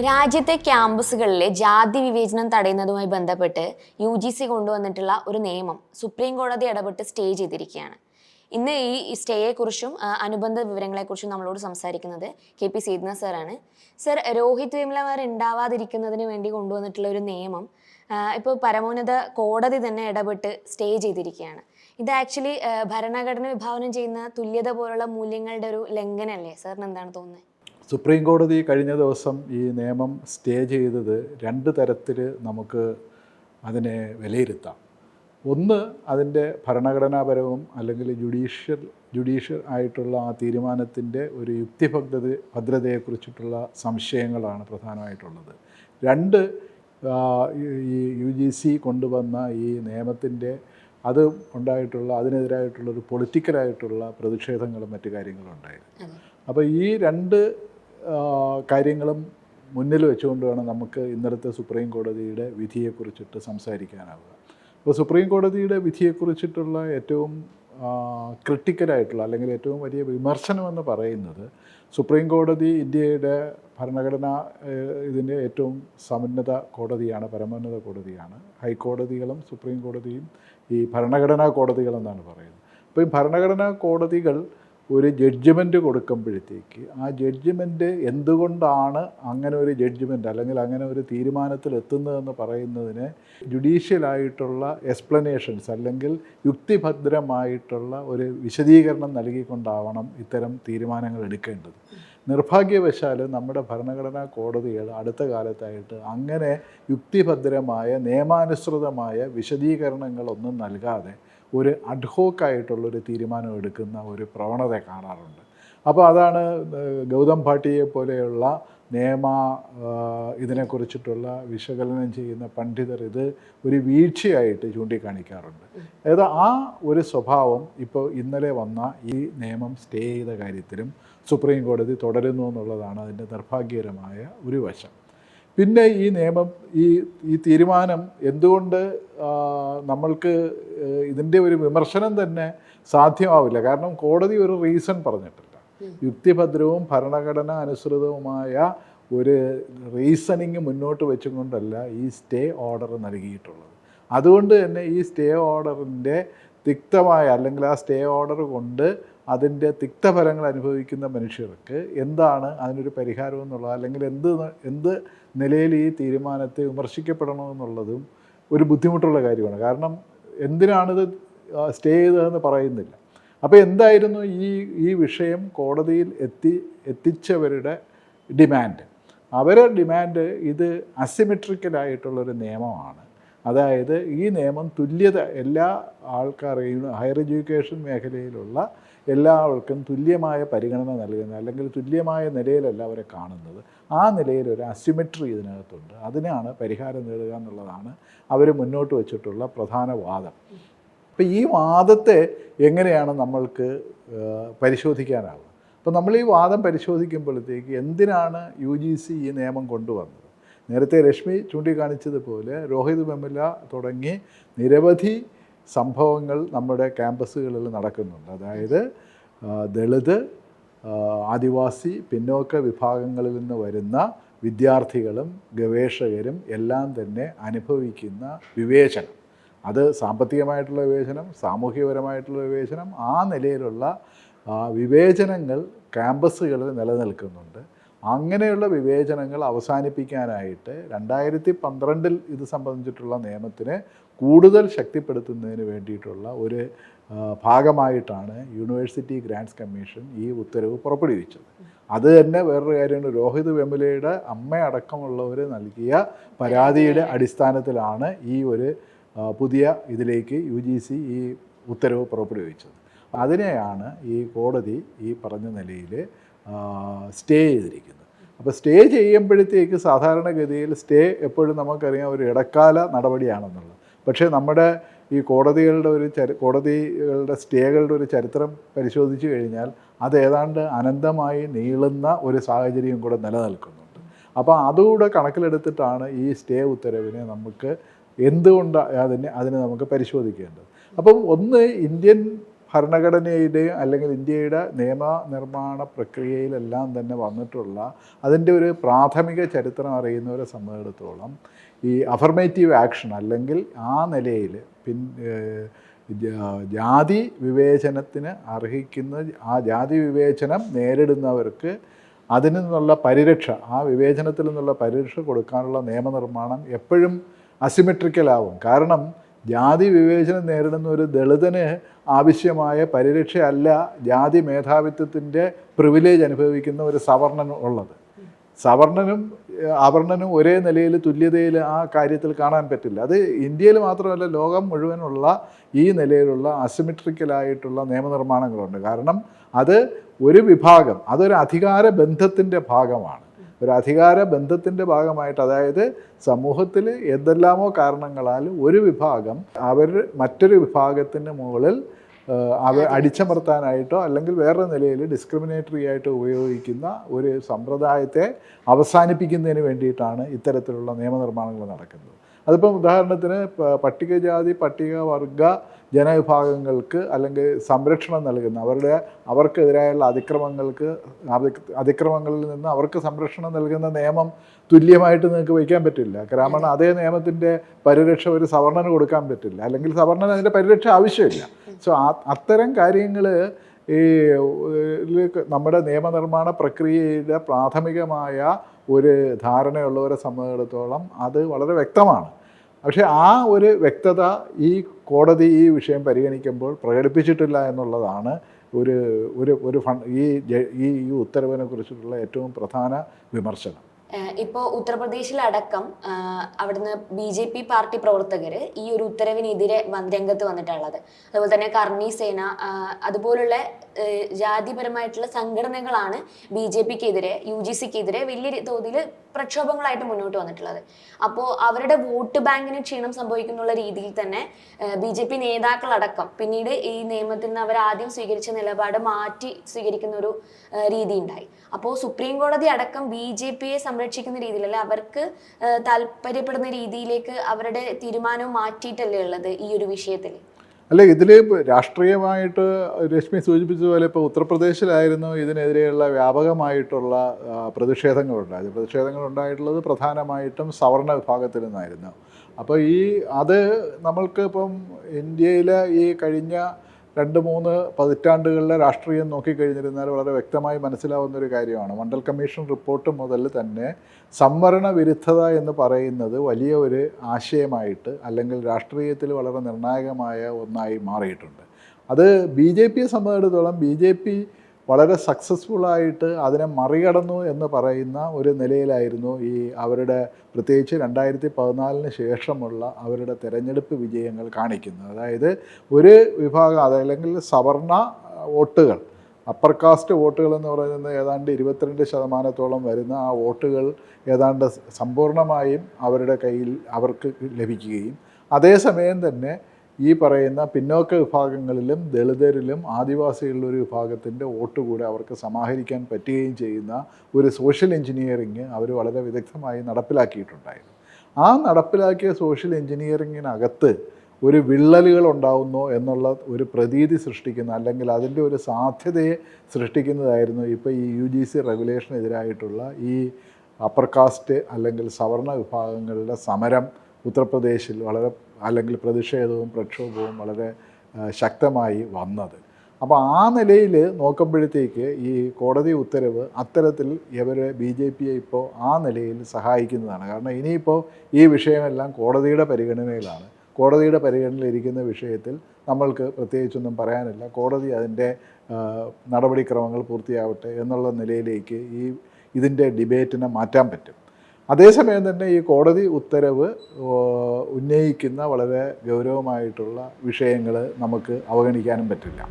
രാജ്യത്തെ ക്യാമ്പസുകളിലെ ജാതി വിവേചനം തടയുന്നതുമായി ബന്ധപ്പെട്ട് യു ജി സി കൊണ്ടുവന്നിട്ടുള്ള ഒരു നിയമം സുപ്രീം കോടതി ഇടപെട്ട് സ്റ്റേ ചെയ്തിരിക്കുകയാണ്. ഇന്ന് ഈ സ്റ്റേയെക്കുറിച്ചും അനുബന്ധ വിവരങ്ങളെക്കുറിച്ചും നമ്മളോട് സംസാരിക്കുന്നത് കെ പി സീദ്ന സാറാണ്. സർ രോഹിത് വിമലമാർ ഉണ്ടാവാതിരിക്കുന്നതിന് വേണ്ടി കൊണ്ടുവന്നിട്ടുള്ള ഒരു നിയമം ഇപ്പോൾ പരമോന്നത കോടതി തന്നെ ഇടപെട്ട് സ്റ്റേ ചെയ്തിരിക്കുകയാണ്. ഇത് ആക്ച്വലി ഭരണഘടന വിഭാവനം ചെയ്യുന്ന തുല്യത പോലുള്ള മൂല്യങ്ങളുടെ ഒരു ലംഘനമല്ലേ? സാറിന് എന്താണ് തോന്നുന്നത്? സുപ്രീം കോടതി കഴിഞ്ഞ ദിവസം ഈ നിയമം സ്റ്റേ ചെയ്തത് രണ്ട് തരത്തിൽ നമുക്ക് അതിനെ വിലയിരുത്താം. ഒന്ന് അതിന്റെ ഭരണഘടനാപരവും അല്ലെങ്കിൽ ജുഡീഷ്യൽ ജുഡീഷ്യൽ ആയിട്ടുള്ള ആ തീരുമാനത്തിന്റെ ഒരു യുക്തിഭദ്രത ഭദ്രതയെക്കുറിച്ചിട്ടുള്ള സംശയങ്ങളാണ് പ്രധാനമായിട്ടുള്ളത്. രണ്ട് ഈ യു ജി സി കൊണ്ടുവന്ന ഈ നിയമത്തിന്റെ അത് ഉണ്ടായിട്ടുള്ള അതിനെതിരായിട്ടുള്ള ഒരു പൊളിറ്റിക്കലായിട്ടുള്ള പ്രതിഷേധങ്ങളും മറ്റു കാര്യങ്ങളും ഉണ്ടായിരുന്നു. അപ്പോൾ ഈ രണ്ട് കാര്യങ്ങളും മുന്നിൽ വെച്ചുകൊണ്ട് വേണം നമുക്ക് ഇന്നലത്തെ സുപ്രീം കോടതിയുടെ വിധിയെക്കുറിച്ചിട്ട് സംസാരിക്കാനാവുക. അപ്പോൾ സുപ്രീം കോടതിയുടെ വിധിയെക്കുറിച്ചിട്ടുള്ള ഏറ്റവും ക്രിട്ടിക്കലായിട്ടുള്ള അല്ലെങ്കിൽ ഏറ്റവും വലിയ വിമർശനമെന്ന് പറയുന്നത് സുപ്രീം കോടതി ഇന്ത്യയുടെ ഭരണഘടന ഇതിന്റെ ഏറ്റവും സമുന്നത കോടതിയാണ് പരമോന്നത കോടതിയാണ്. ഹൈക്കോടതികളും സുപ്രീം കോടതിയും ഈ ഭരണഘടനാ കോടതികളെന്നാണ് പറയുന്നത്. അപ്പോൾ ഈ ഭരണഘടനാ കോടതികൾ ഒരു ജഡ്ജ്മെന്റ് കൊടുക്കുമ്പോഴത്തേക്ക് ആ ജഡ്ജ്മെന്റ് എന്തുകൊണ്ടാണ് അങ്ങനെ ഒരു ജഡ്ജ്മെന്റ് അല്ലെങ്കിൽ അങ്ങനെ ഒരു തീരുമാനത്തിൽ എത്തുന്നതെന്ന് പറയുന്നതിന് ജുഡീഷ്യലായിട്ടുള്ള എക്സ്പ്ലനേഷൻസ് അല്ലെങ്കിൽ യുക്തിഭദ്രമായിട്ടുള്ള ഒരു വിശദീകരണം നൽകിക്കൊണ്ടാവണം ഇത്തരം തീരുമാനങ്ങൾ എടുക്കേണ്ടത്. നിർഭാഗ്യവശാൽ നമ്മുടെ ഭരണഘടനാ കോടതികൾ അടുത്ത കാലത്തായിട്ട് അങ്ങനെ യുക്തിഭദ്രമായ നിയമാനുസൃതമായ വിശദീകരണങ്ങളൊന്നും നൽകാതെ ഒരു അഡ്ഹോക്കായിട്ടുള്ളൊരു തീരുമാനം എടുക്കുന്ന ഒരു പ്രവണത കാണാറുണ്ട്. അപ്പോൾ അതാണ് ഗൗതം ഭാട്ടിയെ പോലെയുള്ള നിയമ ഇതിനെക്കുറിച്ചിട്ടുള്ള വിശകലനം ചെയ്യുന്ന പണ്ഡിതർ ഇത് ഒരു വീഴ്ചയായിട്ട് ചൂണ്ടിക്കാണിക്കാറുണ്ട്. അതായത് ആ ഒരു സ്വഭാവം ഇപ്പോൾ ഇന്നലെ വന്ന ഈ നിയമം സ്റ്റേ ചെയ്ത കാര്യത്തിലും സുപ്രീം കോടതി തുടരുന്നു എന്നുള്ളതാണ് അതിന്റെ നിർഭാഗ്യകരമായ ഒരു വശം. പിന്നെ ഈ നിയമം ഈ ഈ തീരുമാനം എന്തുകൊണ്ട് നമ്മൾക്ക് ഇതിന്റെ ഒരു വിമർശനം തന്നെ സാധ്യമാവില്ല. കാരണം കോടതി ഒരു റീസൺ പറഞ്ഞിട്ടില്ല. യുക്തിഭദ്രവും ഭരണഘടന അനുസൃതവുമായ ഒരു റീസണിങ് മുന്നോട്ട് വെച്ചുകൊണ്ടല്ല ഈ സ്റ്റേ ഓർഡർ നൽകിയിട്ടുള്ളത്. അതുകൊണ്ട് തന്നെ ഈ സ്റ്റേ ഓർഡറിന്റെ തിക്തമായ അല്ലെങ്കിൽ ആ സ്റ്റേ ഓർഡർ കൊണ്ട് അതിന്റെ തിക്തഫലങ്ങൾ അനുഭവിക്കുന്ന മനുഷ്യർക്ക് എന്താണ് അതിനൊരു പരിഹാരം എന്നുള്ളത് അല്ലെങ്കിൽ എന്ത് എന്ത് നിലയിൽ ഈ തീരുമാനത്തെ വിമർശിക്കപ്പെടണമെന്നുള്ളതും ഒരു ബുദ്ധിമുട്ടുള്ള കാര്യമാണ്. കാരണം എന്തിനാണിത് സ്റ്റേ ചെയ്തതെന്ന് പറയുന്നില്ല. അപ്പോൾ എന്തായിരുന്നു ഈ ഈ വിഷയം കോടതിയിൽ എത്തി എത്തിച്ചവരുടെ ഡിമാൻഡ് അവരുടെ ഡിമാൻഡ് ഇത് അസിമെട്രിക്കലായിട്ടുള്ളൊരു നിയമമാണ്. അതായത് ഈ നിയമം തുല്യത എല്ലാ ആൾക്കാരെയും ഹയർ എഡ്യൂക്കേഷൻ മേഖലയിലുള്ള എല്ലാവർക്കും തുല്യമായ പരിഗണന നൽകുന്നത് അല്ലെങ്കിൽ തുല്യമായ നിലയിലല്ല അവരെ കാണുന്നത്. ആ നിലയിൽ ഒരു അസിമെട്രി ഇതിനകത്തുണ്ട്. അതിനാണ് പരിഹാരം നേടുക എന്നുള്ളതാണ് അവർ മുന്നോട്ട് വച്ചിട്ടുള്ള പ്രധാന വാദം. അപ്പോൾ ഈ വാദത്തെ എങ്ങനെയാണ് നമ്മൾക്ക് പരിശോധിക്കാനാവുക? അപ്പോൾ നമ്മൾ ഈ വാദം പരിശോധിക്കുമ്പോഴത്തേക്ക് എന്തിനാണ് യു ജി സി ഈ നിയമം കൊണ്ടുവന്നത്? നേരത്തെ രശ്മി ചൂണ്ടിക്കാണിച്ചതുപോലെ രോഹിത് വെമുല തുടങ്ങി നിരവധി സംഭവങ്ങൾ നമ്മുടെ ക്യാമ്പസുകളിൽ നടക്കുന്നുണ്ട്. അതായത് ദളിത് ആദിവാസി പിന്നോക്ക വിഭാഗങ്ങളിൽ നിന്ന് വരുന്ന വിദ്യാർത്ഥികളും ഗവേഷകരും എല്ലാം തന്നെ അനുഭവിക്കുന്ന വിവേചനം. അത് സാമ്പത്തികമായിട്ടുള്ള വിവേചനം സാമൂഹികപരമായിട്ടുള്ള വിവേചനം ആ നിലയിലുള്ള വിവേചനങ്ങൾ ക്യാമ്പസുകളിൽ നിലനിൽക്കുന്നുണ്ട്. അങ്ങനെയുള്ള വിവേചനങ്ങൾ അവസാനിപ്പിക്കാനായിട്ട് രണ്ടായിരത്തി പന്ത്രണ്ടിൽ ഇത് സംബന്ധിച്ചിട്ടുള്ള നിയമത്തിനെ കൂടുതൽ ശക്തിപ്പെടുത്തുന്നതിന് വേണ്ടിയിട്ടുള്ള ഒരു ഭാഗമായിട്ടാണ് യൂണിവേഴ്സിറ്റി ഗ്രാൻഡ്സ് കമ്മീഷൻ ഈ ഉത്തരവ് പുറപ്പെടുവിച്ചത്. അത് തന്നെ വേറൊരു കാര്യമാണ്. രോഹിത് വെമുലയുടെ അമ്മയടക്കമുള്ളവർ നൽകിയ പരാതിയുടെ അടിസ്ഥാനത്തിലാണ് ഈ ഒരു പുതിയ ഇതിലേക്ക് യു ജി സി ഈ ഉത്തരവ് പുറപ്പെടുവിച്ചത്. അതിനെയാണ് ഈ കോടതി ഈ പറഞ്ഞ നിലയിൽ സ്റ്റേ ചെയ്തിരിക്കുന്നത്. അപ്പോൾ സ്റ്റേ ചെയ്യുമ്പോഴത്തേക്ക് സാധാരണഗതിയിൽ സ്റ്റേ എപ്പോഴും നമുക്കറിയാം ഒരു ഇടക്കാല നടപടിയാണെന്നുള്ളത്. പക്ഷേ നമ്മുടെ ഈ കോടതികളുടെ ഒരു ചരി കോടതികളുടെ സ്റ്റേകളുടെ ഒരു ചരിത്രം പരിശോധിച്ചു കഴിഞ്ഞാൽ അത് ഏതാണ്ട് അനന്തമായി നീളുന്ന ഒരു സാഹചര്യം കൂടെ നിലനിൽക്കുന്നുണ്ട്. അപ്പോൾ അതുകൂടെ കണക്കിലെടുത്തിട്ടാണ് ഈ സ്റ്റേ ഉത്തരവിനെ നമുക്ക് എന്തുകൊണ്ട് അതിനെ അതിനെ നമുക്ക് പരിശോധിക്കേണ്ടത്. അപ്പം ഒന്ന് ഇന്ത്യൻ ഭരണഘടനയുടെയും അല്ലെങ്കിൽ ഇന്ത്യയുടെ നിയമനിർമ്മാണ പ്രക്രിയയിലെല്ലാം തന്നെ വന്നിട്ടുള്ള അതിന്റെ ഒരു പ്രാഥമിക ചരിത്രം അറിയുന്നവരെ സംബന്ധിച്ചിടത്തോളം ഈ അഫർമേറ്റീവ് ആക്ഷൻ അല്ലെങ്കിൽ ആ നിലയിൽ പിൻ ജാതി വിവേചനത്തിന് അർഹിക്കുന്ന ആ ജാതി വിവേചനം നേരിടുന്നവർക്ക് അതിൽ നിന്നുള്ള പരിരക്ഷ ആ വിവേചനത്തിൽ നിന്നുള്ള പരിരക്ഷ കൊടുക്കാനുള്ള നിയമനിർമ്മാണം എപ്പോഴും അസിമെട്രിക്കലാവും കാരണം ജാതി വിവേചനം നേരിടുന്ന ഒരു ദളിതന് ആവശ്യമായ പരിരക്ഷയല്ല ജാതി മേധാവിത്വത്തിന്റെ പ്രിവിലേജ് അനുഭവിക്കുന്ന ഒരു സവർണൻ ഉള്ളത്. സവർണനും അവർണനും ഒരേ നിലയിൽ തുല്യതയിൽ ആ കാര്യത്തിൽ കാണാൻ പറ്റില്ല. അത് ഇന്ത്യയിൽ മാത്രമല്ല ലോകം മുഴുവനുള്ള ഈ നിലയിലുള്ള അസിമെട്രിക്കലായിട്ടുള്ള നിയമനിർമ്മാണങ്ങളുണ്ട്. കാരണം അത് ഒരു വിഭാഗം അതൊരു അധികാര ബന്ധത്തിന്റെ ഭാഗമാണ്. ഒരു അധികാര ബന്ധത്തിന്റെ ഭാഗമായിട്ട് അതായത് സമൂഹത്തിൽ എന്തെല്ലാമോ കാരണങ്ങളാൽ ഒരു വിഭാഗം അവർ മറ്റൊരു വിഭാഗത്തിന് മുകളിൽ അവ അടിച്ചമർത്താനായിട്ടോ അല്ലെങ്കിൽ വേറെ നിലയിൽ ഡിസ്ക്രിമിനേറ്ററി ആയിട്ട് ഉപയോഗിക്കുന്ന ഒരു സമ്പ്രദായത്തെ അവസാനിപ്പിക്കുന്നതിന് വേണ്ടിയിട്ടാണ് ഇത്തരത്തിലുള്ള നിയമനിർമ്മാണങ്ങൾ നടക്കുന്നത്. അതിപ്പം ഉദാഹരണത്തിന് പട്ടികജാതി പട്ടികവർഗ ജനവിഭാഗങ്ങൾക്ക് അല്ലെങ്കിൽ സംരക്ഷണം നൽകുന്ന അവരുടെ അവർക്കെതിരായുള്ള അതിക്രമങ്ങൾക്ക് അതിക്രമങ്ങളിൽ നിന്ന് അവർക്ക് സംരക്ഷണം നൽകുന്ന നിയമം തുല്യമായിട്ട് നിങ്ങൾക്ക് വയ്ക്കാൻ പറ്റില്ല. കാരണം അതേ നിയമത്തിന്റെ പരിരക്ഷ ഒരു സവർണന് കൊടുക്കാൻ പറ്റില്ല. അല്ലെങ്കിൽ സവർണന് അതിന്റെ പരിരക്ഷ ആവശ്യമില്ല. സോ അത്തരം കാര്യങ്ങൾ ഈ നമ്മുടെ നിയമനിർമ്മാണ പ്രക്രിയയുടെ പ്രാഥമികമായ ഒരു ധാരണയുള്ളവരെ സംബന്ധിച്ചിടത്തോളം അത് വളരെ വ്യക്തമാണ്. പക്ഷേ ആ ഒരു വ്യക്തത ഈ കോടതി ഈ വിഷയം പരിഗണിക്കുമ്പോൾ പ്രകടിപ്പിച്ചിട്ടില്ല എന്നുള്ളതാണ് ഒരു ഒരു ഒരു ഫണ്ട് ഈ ഈ ഉത്തരവിനെ കുറിച്ചിട്ടുള്ള ഏറ്റവും പ്രധാന വിമർശനം. ഏഹ് ഇപ്പോ ഉത്തർപ്രദേശിലടക്കം അവിടുന്ന് ബി ജെ പി പാർട്ടി പ്രവർത്തകർ ഈ ഒരു ഉത്തരവിനെതിരെ രംഗത്ത് വന്നിട്ടുള്ളത്. അതുപോലെ തന്നെ കർണി സേന അതുപോലുള്ള ജാതിപരമായിട്ടുള്ള സംഘടനകളാണ് ബി ജെ പിക്കെതിരെ യു ജി സിക്കെതിരെ വലിയ തോതിൽ പ്രക്ഷോഭങ്ങളായിട്ട് മുന്നോട്ട് വന്നിട്ടുള്ളത്. അപ്പോൾ അവരുടെ വോട്ട് ബാങ്കിന് ക്ഷീണം സംഭവിക്കുന്നുള്ള രീതിയിൽ തന്നെ ബി ജെ പി നേതാക്കളടക്കം പിന്നീട് ഈ നിയമത്തിൽ നിന്ന് അവർ ആദ്യം സ്വീകരിച്ച നിലപാട് മാറ്റി സ്വീകരിക്കുന്ന ഒരു രീതി ഉണ്ടായി അപ്പോൾ സുപ്രീം കോടതി അടക്കം ബി ജെ പിയെ സംരക്ഷിക്കുന്ന രീതിയിലല്ല അവർക്ക് താല്പര്യപ്പെടുന്ന രീതിയിലേക്ക് അവരുടെ തീരുമാനവും മാറ്റിയിട്ടല്ലേ ഉള്ളത് ഈ ഒരു വിഷയത്തിൽ അല്ല ഇതിൽ രാഷ്ട്രീയമായിട്ട് രശ്മി സൂചിപ്പിച്ചതുപോലെ ഇപ്പോൾ ഉത്തർപ്രദേശിലായിരുന്നു ഇതിനെതിരെയുള്ള വ്യാപകമായിട്ടുള്ള പ്രതിഷേധങ്ങളുണ്ടായത്. പ്രതിഷേധങ്ങൾ ഉണ്ടായിട്ടുള്ളത് പ്രധാനമായിട്ടും സവർണ വിഭാഗത്തിൽ നിന്നായിരുന്നു. അപ്പോൾ ഈ അത് നമ്മൾക്ക് ഇപ്പം ഇന്ത്യയിലെ ഈ കഴിഞ്ഞ രണ്ട് മൂന്ന് പതിറ്റാണ്ടുകളിലെ രാഷ്ട്രീയം നോക്കിക്കഴിഞ്ഞിരുന്നാൽ വളരെ വ്യക്തമായി മനസ്സിലാവുന്ന ഒരു കാര്യമാണ്. മണ്ഡൽ കമ്മീഷൻ റിപ്പോർട്ട് മുതൽ തന്നെ സംവരണ വിരുദ്ധത എന്ന് പറയുന്നത് വലിയ ഒരു ആശയമായിട്ട് അല്ലെങ്കിൽ രാഷ്ട്രീയത്തിൽ വളരെ നിർണായകമായ ഒന്നായി മാറിയിട്ടുണ്ട്. അത് ബി ജെ പിയെ സംബന്ധിച്ചിടത്തോളം ബി ജെ പി വളരെ സക്സസ്ഫുള്ളായിട്ട് അതിനെ മറികടന്നു എന്ന് പറയുന്ന ഒരു നിലയിലായിരുന്നു ഈ അവരുടെ പ്രത്യേകിച്ച് രണ്ടായിരത്തി പതിനാലിന് ശേഷമുള്ള അവരുടെ തെരഞ്ഞെടുപ്പ് വിജയങ്ങൾ കാണിക്കുന്നത്. അതായത് ഒരു വിഭാഗം അതല്ലെങ്കിൽ സവർണ വോട്ടുകൾ അപ്പർ കാസ്റ്റ് വോട്ടുകൾ എന്ന് പറയുന്നത് ഏതാണ്ട് ഇരുപത്തിരണ്ട് ശതമാനത്തോളം വരുന്ന ആ വോട്ടുകൾ ഏതാണ്ട് സമ്പൂർണമായും അവരുടെ കയ്യിൽ അവർക്ക് ലഭിക്കുകയും അതേസമയം തന്നെ ഈ പറയുന്ന പിന്നോക്ക വിഭാഗങ്ങളിലും ദളിതരിലും ആദിവാസികളിലും ഒരു വിഭാഗത്തിന്റെ വോട്ട് കൂടെ അവർക്ക് സമാഹരിക്കാൻ പറ്റുകയും ചെയ്യുന്ന ഒരു സോഷ്യൽ എഞ്ചിനീയറിങ് അവർ വളരെ വിദഗ്ധമായി നടപ്പിലാക്കിയിട്ടുണ്ടായിരുന്നു. ആ നടപ്പിലാക്കിയ സോഷ്യൽ എഞ്ചിനീയറിങ്ങിനകത്ത് ഒരു വിള്ളലുകൾ ഉണ്ടാവുന്നു എന്നുള്ള ഒരു പ്രതീതി സൃഷ്ടിക്കുന്ന അല്ലെങ്കിൽ അതിന്റെ ഒരു സാധ്യതയെ സൃഷ്ടിക്കുന്നതായിരുന്നു ഇപ്പോൾ ഈ യു ജി സി റെഗുലേഷനെതിരായിട്ടുള്ള ഈ അപ്പർ കാസ്റ്റ് അല്ലെങ്കിൽ സവർണ വിഭാഗങ്ങളുടെ സമരം ഉത്തർപ്രദേശിൽ വളരെ അല്ലെങ്കിൽ പ്രതിഷേധവും പ്രക്ഷോഭവും വളരെ ശക്തമായി വന്നത്. അപ്പോൾ ആ നിലയിൽ നോക്കുമ്പോഴത്തേക്ക് ഈ കോടതി ഉത്തരവ് അത്തരത്തിൽ ഇവരെ ബി ജെ പിയെ ഇപ്പോൾ ആ നിലയിൽ സഹായിക്കുന്നതാണ്. കാരണം ഇനിയിപ്പോൾ ഈ വിഷയമെല്ലാം കോടതിയുടെ പരിഗണനയിലാണ്. കോടതിയുടെ പരിഗണനയിലിരിക്കുന്ന വിഷയത്തിൽ നമ്മൾക്ക് പ്രത്യേകിച്ചൊന്നും പറയാനില്ല. കോടതി അതിന്റെ നടപടിക്രമങ്ങൾ പൂർത്തിയാവട്ടെ എന്നുള്ള നിലയിലേക്ക് ഈ ഇതിന്റെ ഡിബേറ്റിനെ മാറ്റാൻ പറ്റും. അതേസമയം തന്നെ ഈ കോടതി ഉത്തരവ് ഉന്നയിക്കുന്ന വളരെ ഗൗരവമായിട്ടുള്ള വിഷയങ്ങൾ നമുക്ക് അവഗണിക്കാനും പറ്റില്ല.